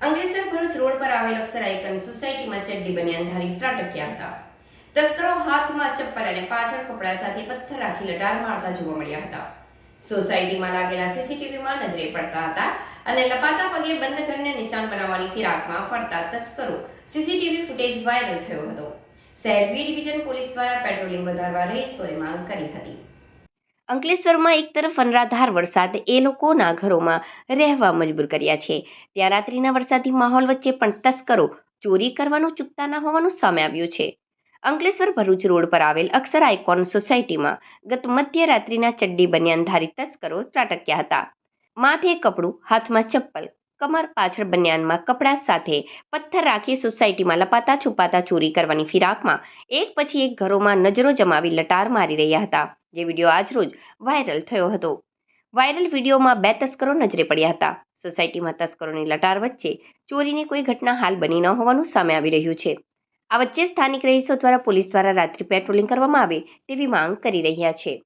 Ankleshwar Bharuch road પર આવેલ અક્ષર સોસાયટીમાં ચડ્ડી બનિયાનધારી ત્રાટક્યા હતા. તસ્કરો હાથમાં ચપ્પલ અને પાછળ કપડા સાથે પથ્થર રાખી લટાર મારતા જોવા મળ્યા હતા. સોસાયટીમાં લાગેલા સીસીટીવીમાં નજરે પડતા હતા અને લપાતા પગે બંધ કરીને નિશાન બનાવવાની ફિરાકમાં ફરતા તસ્કરો સીસીટીવી ફૂટેજ વાયરલ થયો હતો. શહેર બી ડિવિઝન પોલીસ દ્વારા પેટ્રોલિંગ વધારવા રહીશોએ માંગ કરી હતી. અંકલેશ્વરમાં એક તરફ અનરાધાર વરસાદ, એ લોકોના ઘરોમાં રહેવા મજબૂર કર્યા છે. ત્યાં રાત્રિના વરસાદી માહોલ વચ્ચે પણ તસ્કરો ચોરી કરવાનું, ચૂકતા ન હોવાનું સામે આવ્યું છે. અંકલેશ્વર ભરૂચ રોડ પર આવેલ અક્ષર આઇકોન સોસાયટીમાં ગત મધ્યરાત્રિના ચડ્ડી બનિયાનધારી તસ્કરો ત્રાટક્યા હતા. માથે કપડું, હાથમાં ચપ્પલ, કમર પાછળ બનિયાનમાં કપડાં સાથે પથ્થર રાખી સોસાયટીમાં લપાતા છુપાતા ચોરી કરવાની ફિરાકમાં એક પછી એક ઘરોમાં નજરો જમાવી લટાર મારી રહ્યા હતા. જે વીડિયો આજરોજ વાયરલ થયો હતો. વાયરલ વિડીયોમાં બે તસ્કરો નજરે પડ્યા હતા. સોસાયટીમાં તસ્કરોની લટાર વચ્ચે ચોરીની કોઈ ઘટના હાલ બની ન હોવાનું સામે આવી રહ્યું છે. આ વચ્ચે સ્થાનિક રહીશો દ્વારા પોલીસ દ્વારા રાત્રિ પેટ્રોલિંગ કરવામાં આવે તેવી માંગ કરી રહ્યા છે.